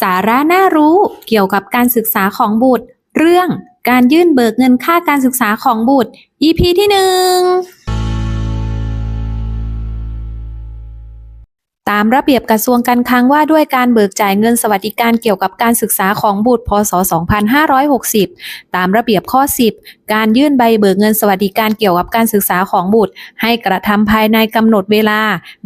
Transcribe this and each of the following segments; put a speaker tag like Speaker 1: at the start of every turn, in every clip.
Speaker 1: สาระน่ารู้เกี่ยวกับการศึกษาของบุตร เรื่องการยื่นเบิกเงินค่าการศึกษาของบุตร EP ที่หนึ่ง ตามระเบียบกระทรวงการคลังว่าด้วยการเบิกจ่ายเงินสวัสดิการเกี่ยวกับการศึกษาของบุตรพศ 2560 ตามระเบียบข้อ 10 การยื่นใบเบิกเงินสวัสดิการเกี่ยวกับการศึกษาของบุตร ให้กระทำภายในกำหนดเวลา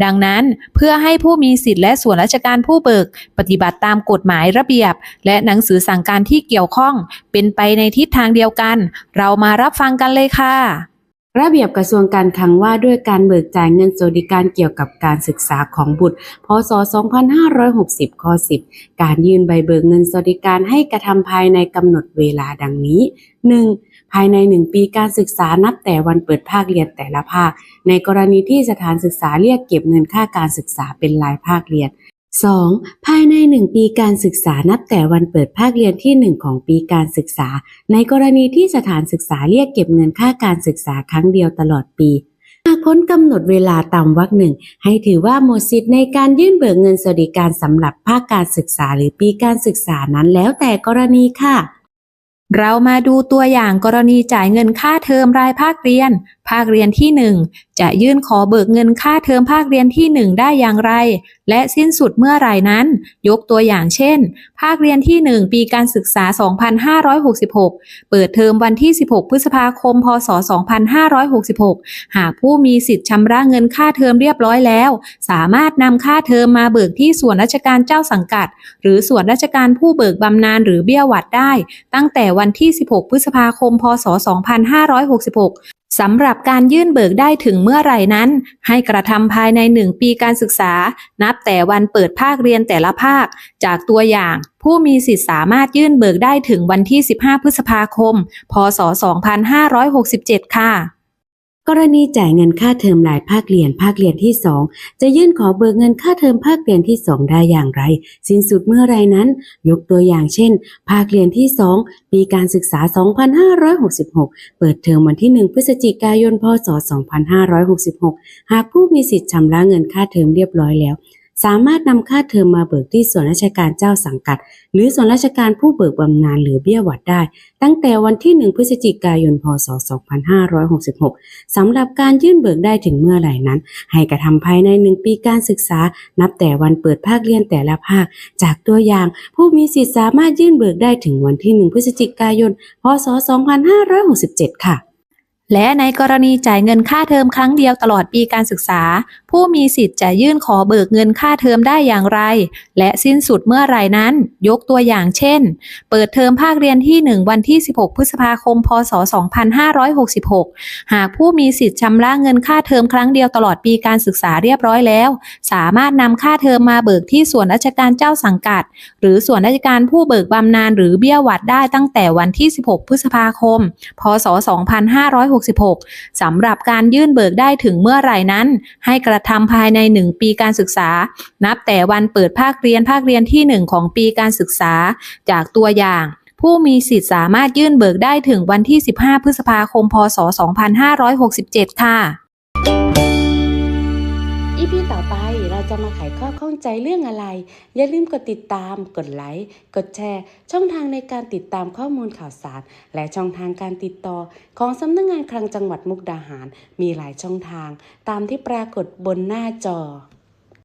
Speaker 1: ดังนั้นเพื่อให้ผู้มีสิทธิ์และส่วนราชการผู้เบิก ปฏิบัติตามกฎหมายระเบียบ และหนังสือสั่งการที่เกี่ยวข้อง เป็นไปในทิศทางเดียวกัน เรามารับฟังกันเลยค่ะ
Speaker 2: ระเบียบกระทรวงการคลังว่าด้วยการเบิกจ่ายเงินสวัสดิการเกี่ยวกับการศึกษาของบุตร พศ 2560 ข้อ 10 การยื่นใบเบิกเงินสวัสดิการให้กระทำภายในกำหนดเวลาดังนี้ 1. ภายใน 1 ปีการศึกษานับแต่วันเปิดภาคเรียนแต่ละภาค ในกรณีที่สถานศึกษาเรียกเก็บเงินค่าการศึกษาเป็นรายภาคเรียน 2. 2. ภายใน 1 ปีการศึกษานับแต่วันเปิดภาคเรียนที่ 1 ของปีการศึกษา ในกรณีที่สถานศึกษาเรียกเก็บเงินค่าการศึกษาครั้งเดียวตลอดปี หากพ้นกำหนดเวลาตามวรรคหนึ่ง ให้ถือว่าหมดสิทธิ์ในการยื่นเบิกเงินสวัสดิการสำหรับภาคการศึกษาหรือปีการศึกษานั้นแล้วแต่กรณีค่ะ
Speaker 1: เรามาดูตัวอย่างกรณีจ่ายเงินค่าเทอมรายภาคเรียน ภาคเรียนที่ 1 จะยื่นขอเบิกเงินค่าเทอมภาคเรียนที่ 1 ได้อย่างไร และสิ้นสุดเมื่อไหร่นั้น ยกตัวอย่างเช่น ภาคเรียนที่ 1 ปีการศึกษา 2566 เปิดเทอมวันที่ 16 พฤษภาคม พศ 2566 หากผู้มีสิทธิ์ชำระเงินค่าเทอมเรียบร้อยแล้ว สามารถนำค่าเทอมมาเบิกที่ส่วนราชการเจ้าสังกัด หรือส่วนราชการผู้เบิกบำนาญหรือเบี้ยหวัดได้ ตั้งแต่วันที่ 16 พฤษภาคม พศ 2566 สำหรับการยื่นเบิกได้ถึงเมื่อไหร่นั้น ให้กระทำภายใน 1 ปีการศึกษา นับแต่วันเปิดภาคเรียนแต่ละภาค จากตัวอย่าง ผู้มีสิทธิสามารถยื่นเบิกได้ถึงวันที่ 15 พฤษภาคม พศ 2567 ค่ะ
Speaker 2: กรณีจ่ายเงินค่าเทอมรายภาคเรียนภาคเรียนที่ 2 จะยื่นขอเบิกเงินค่าเทอมภาคเรียนที่ 2 ได้อย่างไร สิ้นสุดเมื่อไรนั้น ยกตัวอย่างเช่น ภาคเรียนที่ 2 ปีการศึกษา 2566 เปิดเทอมวันที่ 1 พฤศจิกายน พศ 2566 หากผู้มีสิทธิ์ชำระเงินค่าเทอมเรียบร้อยแล้ว สามารถนำค่าเทอมมาเบิกที่ส่วนราชการเจ้าสังกัด หรือส่วนราชการผู้เบิกบำนาญหรือเบี้ยหวัดได้ ตั้งแต่วันที่ 1 พฤศจิกายน พศ 2566 สำหรับการยื่นเบิกได้ถึงเมื่อไหร่นั้น ให้กระทำภายใน 1 ปีการศึกษา นับแต่วันเปิดภาคเรียนแต่ละภาค จากตัวอย่าง ผู้มีสิทธิสามารถยื่นเบิกได้ถึงวันที่ 1 พฤศจิกายน พศ 2567 ค่ะ
Speaker 1: และในกรณีจ่ายเงินค่าเทอมครั้งเดียวตลอดปีการศึกษา ผู้มีสิทธิ์จะยื่นขอเบิกเงินค่าเทอมได้อย่างไร และสิ้นสุดเมื่อไหร่นั้น ยกตัวอย่างเช่น เปิดเทอมภาคเรียนที่ 1 วันที่ 16 พฤษภาคม พศ 2566 หากผู้มีสิทธิ์ชำระเงินค่าเทอมครั้งเดียวตลอดปีการศึกษาเรียบร้อยแล้ว สามารถนำค่าเทอมมาเบิกที่ส่วนราชการเจ้าสังกัด หรือส่วนราชการผู้เบิกบำนาญหรือเบี้ยหวัดได้ตั้งแต่วันที่ 16 พฤษภาคม พศ 2566สำหรับการยื่นเบิกได้ถึงเมื่อไหร่นั้น ให้กระทำภายใน 1 ปีการศึกษา นับแต่วันเปิดภาคเรียนภาคเรียนที่ 1 ของปีการศึกษา จากตัวอย่างผู้มีสิทธิ์สามารถยื่นเบิกได้ถึงวันที่ 15 พฤษภาคม พศ 2567 ค่ะ
Speaker 3: อีพีต่อไป จะมาไขข้อข้องใจเรื่องอะไร อย่าลืมกดติดตาม กดไลค์ กดแชร์ ช่องทางในการติดตามข้อมูลข่าวสาร และช่องทางการติดต่อ ของสำนักงงานคลังจังหวัดมุกดาหาร มีหลายช่องทาง ตามที่ปรากฏบนหน้าจอ